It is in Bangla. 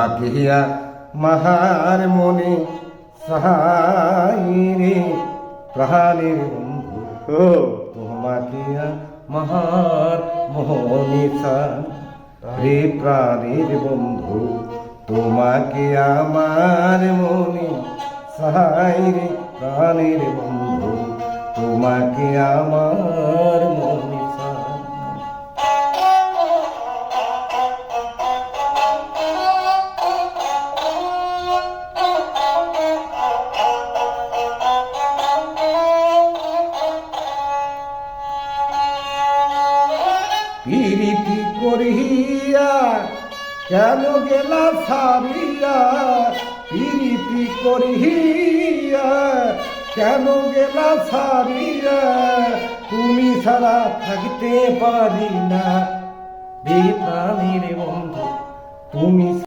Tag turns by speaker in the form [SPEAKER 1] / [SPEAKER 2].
[SPEAKER 1] পাখিয়া মাহার মনে সাহাইরে প্রাণের বন্ধু তোমাকিয়া মাহার মোহনি রে প্রাণের বন্ধু তোমাকে আমার মনে সাহাইরে প্রাণের বন্ধু তোমাকে আমার মনে পিরিতি করিয়া কেন গেলা সারিয়া পিরিতি করিয়া কেন গেলা সারিয়া তুমি ছাড়া থাকতে পারি না। রে বন্ধু, তুমি